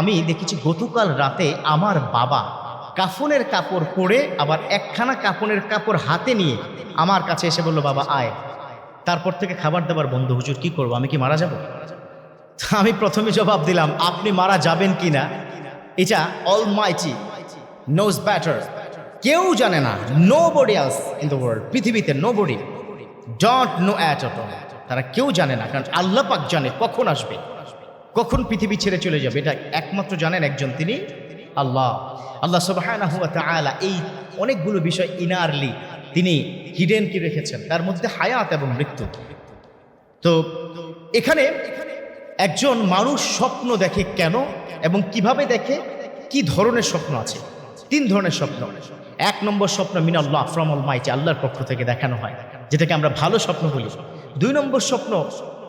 আমি দেখেছি গতকাল রাতে আমার বাবা কাফনের কাপড় পরে আবার একখানা কাফনের কাপড় হাতে নিয়ে আমার কাছে এসে বলল, বাবা, আয়। তারপর থেকে খাবার দাবার বন্ধ। হুজুর, কি করব? আমি কি মারা যাব? আমি প্রথমে জবাব দিলাম, আপনি মারা যাবেন কি না? এটা অল মাইটি নোজ ব্যাটার কেউ জানে না। Nobody else in the world পৃথিবীতে nobody dot know at all তারা কেউ জানে না। কারণ আল্লাহ পাক জানে কখন আসবে। কখন পৃথিবী ছেড়ে চলে যাবে? এটা একমাত্র জানেন একজন তিনি আল্লাহ। আল্লাহ তাআলা এই অনেকগুলো বিষয় ইনারলি তিনি হিডেন কি রেখেছেন? তার মধ্যে হায়াত এবং মৃত্যু। তো এখানে একজন মানুষ স্বপ্ন দেখে কেন এবং কীভাবে দেখে? কি ধরনের স্বপ্ন আছে? তিন ধরনের স্বপ্ন। এক নম্বর স্বপ্ন মিনাল্লাহ ফ্রম অল আল্লাহর পক্ষ থেকে দেখানো হয়, যেটাকে আমরা ভালো স্বপ্ন বলি। দুই নম্বর স্বপ্ন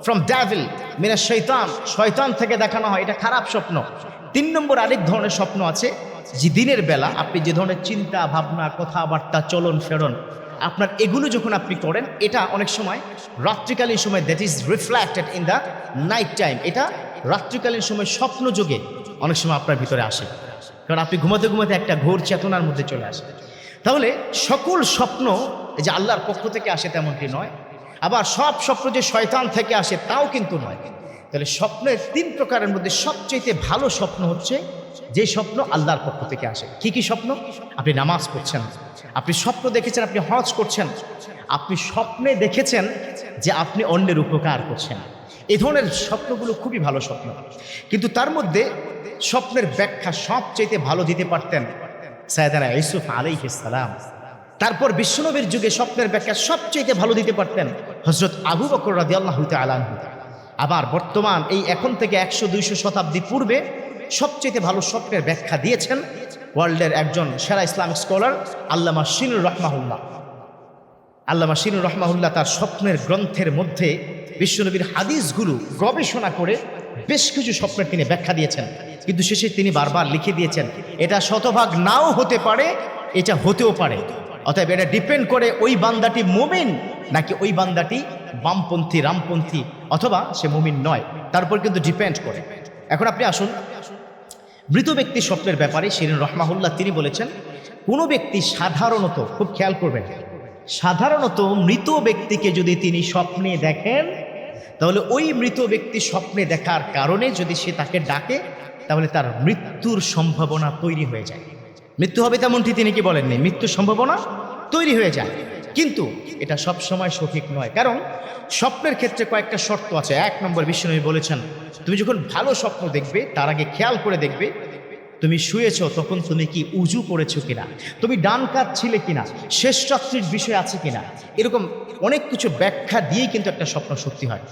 ফ্রম ড্যাভিল মিনা শৈতান শয়তান থেকে দেখানো হয়, এটা খারাপ স্বপ্ন। তিন নম্বর আরেক ধরনের স্বপ্ন আছে, যে দিনের বেলা আপনি যে ধরনের চিন্তা, ভাবনা, কথাবার্তা, চলন ফেরন, আপনার এগুলো যখন আপনি করেন, এটা অনেক সময় রাত্রিকালীন সময় that is reflected in the night time এটা রাত্রিকালীন সময় স্বপ্ন যোগে অনেক সময় আপনার ভিতরে আসে। কারণ আপনি ঘুমাতে ঘুমাতে একটা ঘোর চেতনার মধ্যে চলে আসে তাহলে সকল স্বপ্ন যে আল্লাহর পক্ষ থেকে আসে তেমনটি নয় আবার সব স্বপ্ন যে শয়তান থেকে আসে তাও কিন্তু নয়। তাহলে স্বপ্নের তিন প্রকারের মধ্যে সবচেয়ে ভালো স্বপ্ন হচ্ছে যে স্বপ্ন আল্লাহর পক্ষ থেকে আসে। কি কি স্বপ্ন? আপনি নামাজ পড়ছেন, আপনি স্বপ্ন দেখেছেন, আপনি হজ করছেন, আপনি স্বপ্নে দেখেছেন যে আপনি অন্যের উপকার করছেন। এই ধরনের স্বপ্নগুলো খুবই ভালো স্বপ্ন। কিন্তু তার মধ্যে স্বপ্নের ব্যাখ্যা সবচেয়ে ভালো দিতে পারতেন সায়দানা ইউসুফ আলাইহিস সালাম। তারপর বিশ্বনবীর যুগে স্বপ্নের ব্যাখ্যা সবচেয়ে ভালো দিতে পারতেন হজরত আবু বকর রাজি আল্লাহ আলানহু আবার বর্তমান এই এখন থেকে একশো দুইশো শতাব্দী পূর্বে সবচেয়ে ভালো স্বপ্নের ব্যাখ্যা দিয়েছেন ওয়ার্ল্ডের একজন সেরা ইসলামিক স্কলার আল্লামা শিনুর রহমাহুল্লাহ। আল্লামা শিনুর রহমাহুল্লাহ তার স্বপ্নের গ্রন্থের মধ্যে বিশ্বনবীর হাদিসগুলো গবেষণা করে বেশ কিছু স্বপ্নের তিনি ব্যাখ্যা দিয়েছেন। কিন্তু শেষে তিনি বারবার লিখে দিয়েছেন, এটা শতভাগ নাও হতে পারে, এটা হতেও পারে। অতএব এটা ডিপেন্ড করে ওই বান্দাটি মুমিন নাকি ওই বান্দাটি বামপন্থী, রামপন্থী, অথবা সে মুমিন নয়। তার উপর কিন্তু ডিপেন্ড করে। এখন আপনি আসুন। মৃত ব্যক্তি স্বপ্নের ব্যাপারে শিরিন রহমাহুল্লাহ তিনি বলেছেন, কোনো ব্যক্তি সাধারণত, খুব খেয়াল করবেন, সাধারণত মৃত ব্যক্তিকে যদি তিনি স্বপ্নে দেখেন, তাহলে ওই মৃত ব্যক্তি স্বপ্নে দেখার কারণে যদি সে তাকে ডাকে, তাহলে তার মৃত্যুর সম্ভাবনা তৈরি হয়ে যায়। মৃত্যু হবে তেমনটি তিনি কি বলেননি? মৃত্যুর সম্ভাবনা তৈরি হয়ে যায়। কিন্তু এটা সব সময় সঠিক নয়। কারণ স্বপ্নের ক্ষেত্রে কয়েকটা শর্ত আছে। এক নম্বর বিশ্বনবী বলেছেন, তুমি যখন ভালো স্বপ্ন দেখবে, তার আগে খেয়াল করে দেখবে তুমি শুয়েছ, তখন তুমি কি উজু করেছ কিনা? তুমি ডান কাত ছিলে কিনা? শেষ রাত্রির বিষয় আছে কিনা? এরকম অনেক কিছু ব্যাখ্যা দিয়েই কিন্তু একটা স্বপ্ন সত্যি হয়।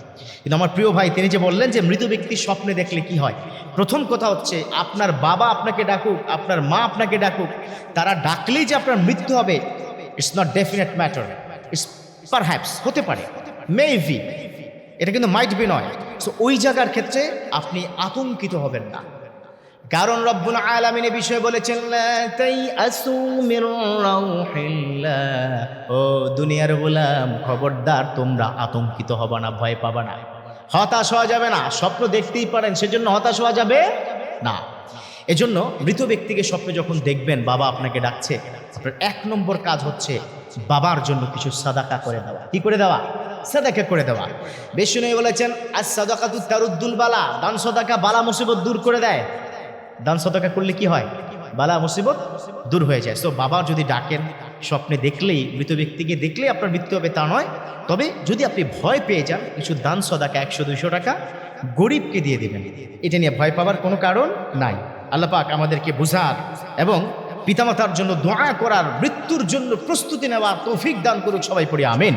কিন্তু আমার প্রিয় ভাই, তিনি যে বললেন যে মৃত ব্যক্তি স্বপ্নে দেখলে কি হয়? প্রথম কথা হচ্ছে, আপনার বাবা আপনাকে ডাকুক, আপনার মা আপনাকে ডাকুক, তারা ডাকলেই যে আপনার মৃত্যু হবে it's not definite matter it's perhaps হতে পারে মেবি এটা কিন্তু মাইট বি নয়। সো ওই জায়গার ক্ষেত্রে আপনি আতঙ্কিত হবেন না। কারণ রব্বুল আলামিন বিষয়ে বলেছেন মির রাউহিল্লাহ। ও দুনিয়ার গোলাম, খবরদার, তোমরা আতঙ্কিত হবা না, ভয় পাবা না। হতাশ হওয়া যাবে না, স্বপ্ন দেখতেই পারেন, সেজন্য হতাশ হওয়া যাবে না। এজন্য মৃত ব্যক্তিকে স্বপ্নে যখন দেখবেন, বাবা আপনাকে ডাকছে, আপনার এক নম্বর কাজ হচ্ছে বাবার জন্য কিছু সাদাকা করে দেওয়া। কি করে দেওয়া? সাদাকা করে দেওয়া। বেশি বলেছেন আজ সাদাকা তু তারুদ্দুল বালা। দান সদাকা বালা মুসিবত দূর করে দেয়। দান সদাকা করলে কি হয়? বালা, মুসিবত দূর হয়ে যায়। সো বাবা যদি ডাকেন, স্বপ্নে দেখলেই, মৃত ব্যক্তিকে দেখলেই আপনার মৃত্যু হবে, তা নয়। তবে যদি আপনি ভয় পেয়ে যান, কিছু দান সদাকা একশো, দুইশো টাকা গরিবকে দিয়ে দেবেন। এটা নিয়ে ভয় পাওয়ার কোনো কারণ নাই। আল্লাহ পাক আমাদেরকে বুঝার এবং পিতামাতার জন্য দোয়া করার, মৃত্যুর জন্য প্রস্তুতি নেওয়ার তৌফিক দান করুক সবাই পড়ি, আমিন।